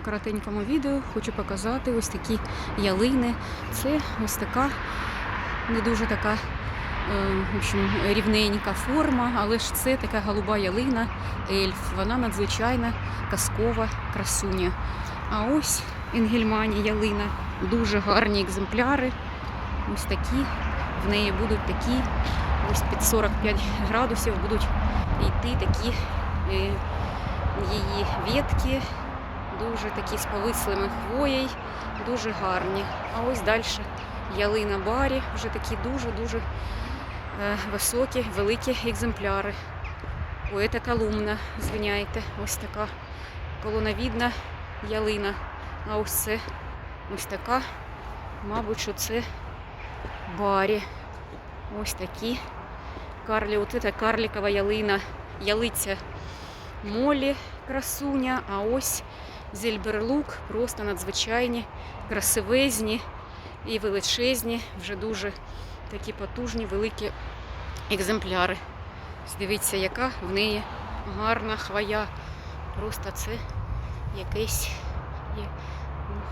коротенькому відео хочу показати ось такі ялини. Це ось така не дуже така е, в общем, рівненька форма, але ж це така голуба ялина ельф. Вона надзвичайна казкова красуня. А ось Енгельмані ялина. Дуже гарні екземпляри. Ось такі. В неї будуть такі, ось під 45 градусів будуть йти такі е, її ветки, дуже такі з повислими хвоєю, дуже гарні. А ось далі ялина барі, вже такі дуже-дуже е, високі, великі екземпляри. Ой, це колумна, звиняйте, ось така колоновідна ялина. А ось це ось така, мабуть, що це барі. Ось такі карлі. От це карлікова ялина, ялиця молі красуня, а ось зельберлук просто надзвичайні, красивезні і величезні, вже дуже такі потужні, великі екземпляри. Дивіться, яка в неї гарна хвоя. Просто це якесь є. ну,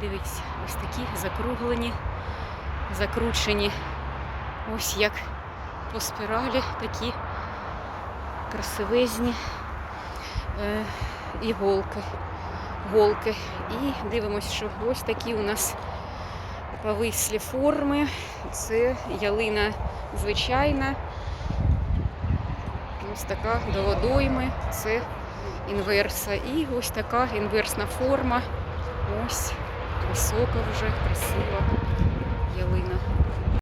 Дивіться, ось такі закруглені, закручені. Ось як по спіралі такі красивезні е, іголки, голки. І дивимося, що ось такі у нас повислі форми. Це ялина звичайна. Ось така до водойми. Це інверса. І ось така інверсна форма. Ось висока вже, красива ялина.